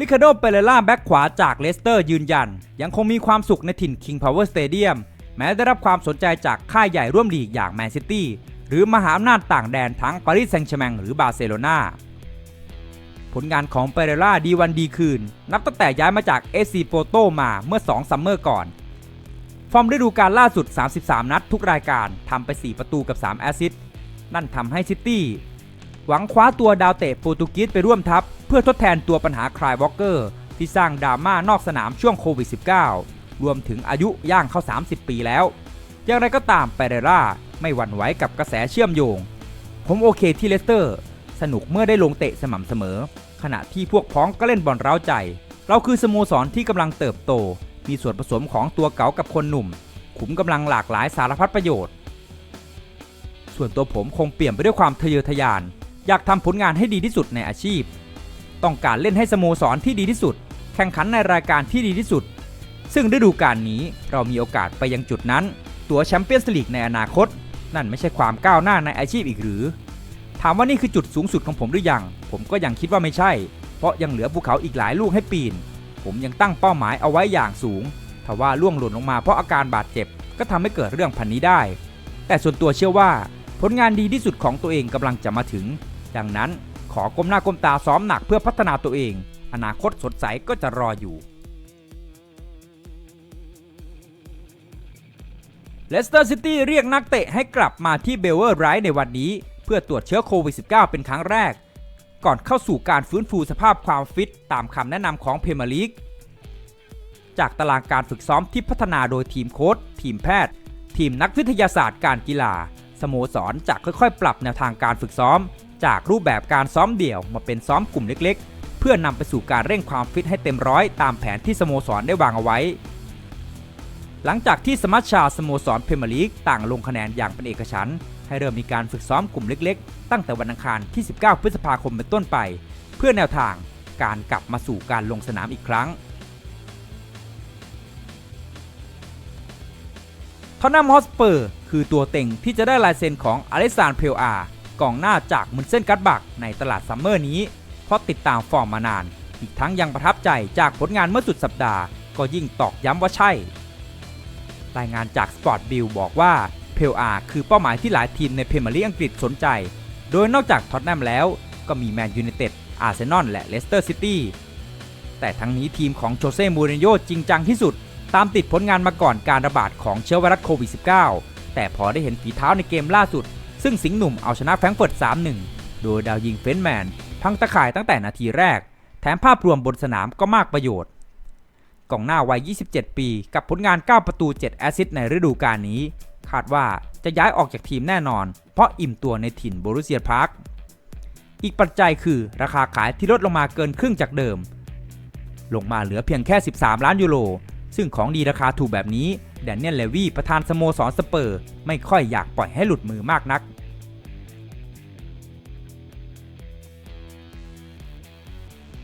ลิคาโดเปเรล่าแบ็กขวาจากเลสเตอร์ยืนยัน ยังคงมีความสุขในถิ่น King Power Stadium แม้ได้รับความสนใจจากค่ายใหญ่ร่วมลีกอย่างแมนซิตี้หรือมหาอำนาจต่างแดนทั้งปารีสแซงต์แชร์แมงหรือบาร์เซโลนาผลงานของเปเรล่าดีวันดีคืน นับตั้งแต่ย้ายมาจากเอซีโปโตมาเมื่อ 2 ซัมเมอร์ก่อน ฟอร์มฤดูกาลล่าสุด 33 นัดทุกรายการทำไป 4 ประตูกับ 3 แอสซิสต์นั่นทำให้ซิตี้ หวังคว้าตัวดาวเตะโปรตุเกสไปร่วมทัพ เพื่อทดแทนตัวปัญหาคลายวอลเกอร์ ที่สร้างดราม่านอกสนามช่วงโควิด -19 รวมถึงอายุย่างเข้า 30 ปีแล้ว อย่างไรก็ตามเปเรล่าไม่หวั่นไหวกับกระแสเชื่อมโยง ผมโอเคที่เลสเตอร์ สนุกเมื่อได้ลงเตะสม่ำเสมอ ขณะที่พวกพ้องก็เล่นบอลเร้าใจ เราคือสโมสรที่กำลังเติบโต มีส่วนผสมของตัวเก๋ากับคนหนุ่ม ขุมกำลังหลากหลายสารพัดประโยชน์ ส่วนตัวผมคงเปลี่ยนไปด้วยความทะเยอทะยาน อยากทำผลงานให้ดีที่สุดในอาชีพ ต้องการเล่นให้สโมสรที่ดีที่สุด แข่งขันในรายการที่ดีที่สุด ซึ่งฤดูกาลนี้เรามีโอกาสไปยังจุดนั้น ตัวแชมเปี้ยนส์ลีกในอนาคต นั่นไม่ใช่ความก้าวหน้าในอาชีพอีกหรือ ถามว่านี่คือจุดสูงสุดของผมหรือยัง ผมก็ยังคิดว่าไม่ใช่ เพราะยังเหลือภูเขาอีกหลายลูกให้ปีน ผมยังตั้งเป้าหมายเอาไว้อย่างสูงถ้าว่าล่วงหล่นลงมาเพราะอาการบาดเจ็บ ก็ทำให้เกิดเรื่องพันนี้ได้ แต่ส่วนตัวเชื่อว่า ผลงานดีที่สุดของตัวเองกำลังจะมาถึง ดังนั้นขอก้มหน้าก้มตาซ้อมหนักเพื่อพัฒนาตัวเอง อนาคตสดใสก็จะรออยู่ เลสเตอร์ซิตี้เรียกนักเตะให้กลับมาที่เบลเวอร์ไรท์ในวันนี้ เพื่อตรวจเชื้อโควิด -19 เป็นครั้งแรก ก่อนเข้าสู่การฟื้นฟูสภาพความฟิตตามคำแนะนำของเพเมลีกจากตารางการฝึกซ้อมที่พัฒนาโดยทีมโค้ชทีมแพทย์ ทีมนักวิทยาศาสตร์การกีฬา สโมสรจะค่อยๆ ปรับแนวทางการฝึกซ้อม จากรูปแบบการซ้อมเดี่ยวมาเป็นซ้อมกลุ่มเล็กๆ เพื่อนำไปสู่การเร่งความฟิตให้เต็มร้อยตามแผนที่สโมสรได้วางเอาไว้ หลังจากที่สมัชชาสโมสรเพมลีกต่างลงคะแนนอย่างเป็นเอกฉันท์ให้เริ่มมีการฝึกซ้อมกลุ่มเล็กๆ ตั้งแต่วันอังคารที่ 19 พฤษภาคมเป็นต้นไป เพื่อแนวทางการกลับมาสู่การลงสนามอีกครั้งทอนนัมฮอสเปอร์ คือตัวเต็งที่จะได้ลายเซ็นของอเล็กซานเพลอาร์ กองหน้าจากมุนเส้นกัตบักในตลาดซัมเมอร์นี้ เพราะติดตามฟอร์มมานาน อีกทั้งยังประทับใจจากผลงานเมื่อสุดสัปดาห์ ก็ยิ่งตอกย้ำว่าใช่ รายงานจากสปอร์ตบิลบอกว่าเพลอาร์คือเป้าหมายที่หลายทีมในพรีเมียร์ลีกอังกฤษสนใจ โดยนอกจากท็อตแนมแล้วก็มีแมนยูไนเต็ด อาร์เซนอล และเลสเตอร์ซิตี้แต่ทั้งนี้ทีมของโจเซ่ มูรินโญ่จริงจังที่สุด ตามติดผลงานมาก่อนการระบาดของเชื้อไวรัสโควิด -19 แต่พอได้เห็นฝีเท้าในเกมล่าสุด ซึ่งสิงห์หนุ่มเอาชนะแฟรงเฟิร์ต 3-1 โดยดาวยิงเฟนแมน พังตะข่ายตั้งแต่นาทีแรก แถมภาพรวมบนสนามก็มากประโยชน์ กองหน้าวัย 27 ปี กับผลงาน 9 ประตู 7 แอสซิสต์ในฤดูกาลนี้ คาดว่าจะย้ายออกจากทีมแน่นอน เพราะอิ่มตัวในถิ่นโบรุเซียพาร์คอีกปัจจัยคือราคาขายที่ลดลงมาเกินครึ่งจากเดิม ลงมาเหลือเพียงแค่ 13 ล้านยูโร ซึ่งของดีราคาถูกแบบนี้แดเนียลเลวีประธานสโมสรสเปอร์ ไม่ค่อยอยากปล่อยให้หลุดมือมากนัก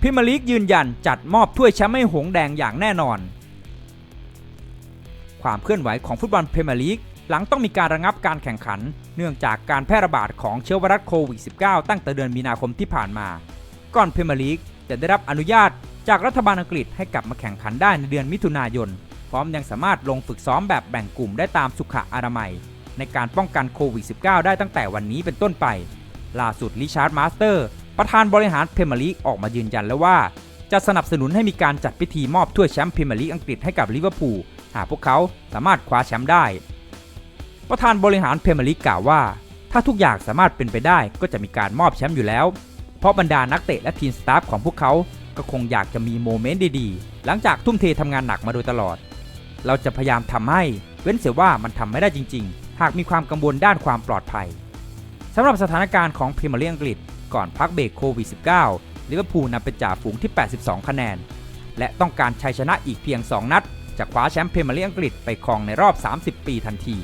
พิมยร์ลีกยืนยันจัดมอบถ้วยแชมป์ให้หงแดงอย่างแน่นอน ความเคลื่อนไหวของฟุตบอลพรีเมียร์ลีกหลังต้องมีการระงับการแข่งขัน เนื่องจากการแพร่ระบาดของเชื้อไวรัสโควิด -19 ตั้งแต่เดือนมีนาคมที่ผ่านมา ก่อนพรีเมียร์ลีกจะได้รับอนุญาต จากรัฐบาลอังกฤษให้กลับมาแข่งขันได้ในเดือนมิถุนายน พร้อมยังสามารถลงฝึกซ้อมแบบแบ่งกลุ่มได้ตามสุขอนามัย ในการป้องกันโควิด -19 ได้ตั้งแต่วันนี้เป็นต้นไป ล่าสุดลิชาร์ดมาสเตอร์ ประธานบริหารพรีเมียร์ลีกออกมายืนยันแล้วว่า จะสนับสนุนให้มีการจัดพิธีมอบถ้วยแชมป์พรีเมียร์ลีกอังกฤษให้กับลิเวอร์พูลหากพวกเขาสามารถคว้าแชมป์ได้ ประธานบริหารพรีเมียร์ลีกกล่าวว่า ถ้าทุกอย่างสามารถเป็นไปได้ก็จะมีการมอบแชมป์อยู่แล้ว เพราะบรรดานักเตะและทีมสตาฟของพวกเขา ก็คงอยากจะมีโมเมนต์ดีๆ หลังจากทุ่มเททำงานหนักมาโดยตลอด เราจะพยายามทำให้เว้นเสียว่ามันทำไม่ได้จริง ๆ หากมีความกังวลด้านความปลอดภัยสำหรับสถานการณ์ของพรีเมียร์ลีกอังกฤษก่อนพักเบรกโควิด -19 ลิเวอร์พูลนำเป็นจ่าฝูงที่ 82 คะแนน และต้องการชัยชนะอีกเพียง 2 นัด จะคว้าแชมป์พรีเมียร์ลีกอังกฤษไปครองในรอบ 30 ปีทันที